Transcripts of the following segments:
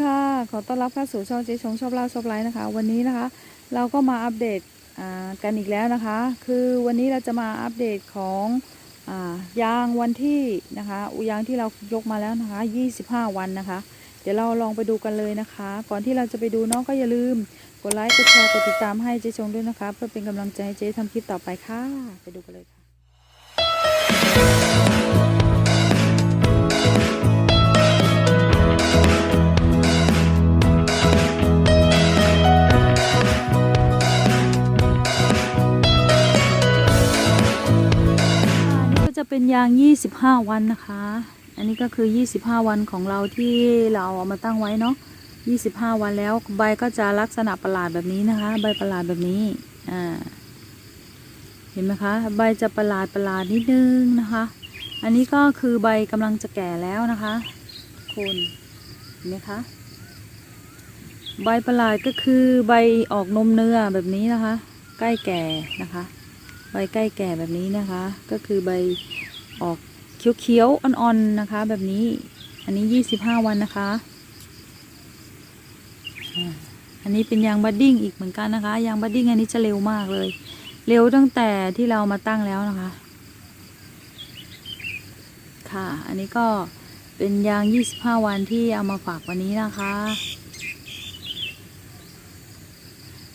ค่ะ ขอต้อนรับเข้าสู่ช่องเจ๊ชงชอบเล่าชอบไลฟ์นะคะ วันนี้นะคะ เราก็มาอัปเดตกันอีกแล้วนะคะ คือวันนี้เราจะมาอัปเดตของอายางวันที่นะคะอุยางที่เรายกมาแล้วนะคะ 25 วันนะคะ เดี๋ยวเราลองไปดูกันเลยนะคะ ก่อนที่เราจะไปดูน้องก็อย่าลืม กดไลค์กดแชร์กดติดตามให้เจ๊ชงด้วยนะคะ เพื่อเป็นกำลังใจให้เจ๊ทำคลิปต่อไปค่ะ ไปดูกันเลยค่ะ เป็นยาง 25 วันนะคะ อันนี้ก็คือ 25 วันของเราที่เราเอามาตั้งไว้เนาะ25 วันแล้วใบก็จะลักษณะประหลาดแบบนี้นะคะ ใบประหลาดแบบนี้อ่าเห็นไหมคะ ใบจะประหลาดประหลาดนิดนึงนะคะ อันนี้ก็คือใบกำลังจะแก่แล้วนะคะคุณเห็นไหมคะใบประหลาดก็คือใบออกนมเนื้อแบบนี้นะคะ ใกล้แก่นะคะ ใบใกล้แก่แบบนี้นะคะ ก็คือใบ ออกเขียวๆอ่อนๆนะคะ แบบนี้ อันนี้25วันนะคะ อันนี้เป็นยางบัดดิ้งอีกเหมือนกันนะคะ ยางบัดดิ้งอันนี้จะเร็วมากเลย เร็วตั้งแต่ที่เรามาตั้งแล้วนะคะ ค่ะ อันนี้ก็เป็นยาง25วันที่เอามาฝากวันนี้นะคะ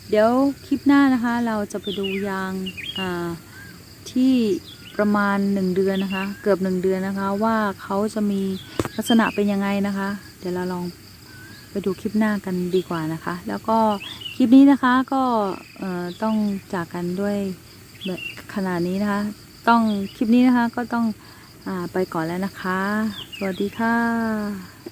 เดี๋ยวคลิปหน้านะคะเราจะไปดูยางที่ ประมาณ 1 เดือนนะคะ เกือบ 1 เดือนนะคะ ว่าเขาจะมีลักษณะเป็นยังไงนะคะ เดี๋ยวเราลองไปดูคลิปหน้ากันดีกว่านะคะ แล้วก็คลิปนี้นะคะก็ต้องจากกันด้วยขนาดนี้นะคะ ต้องคลิปนี้นะคะก็ต้องอไปก่อนแล้วนะคะ สวัสดีค่ะ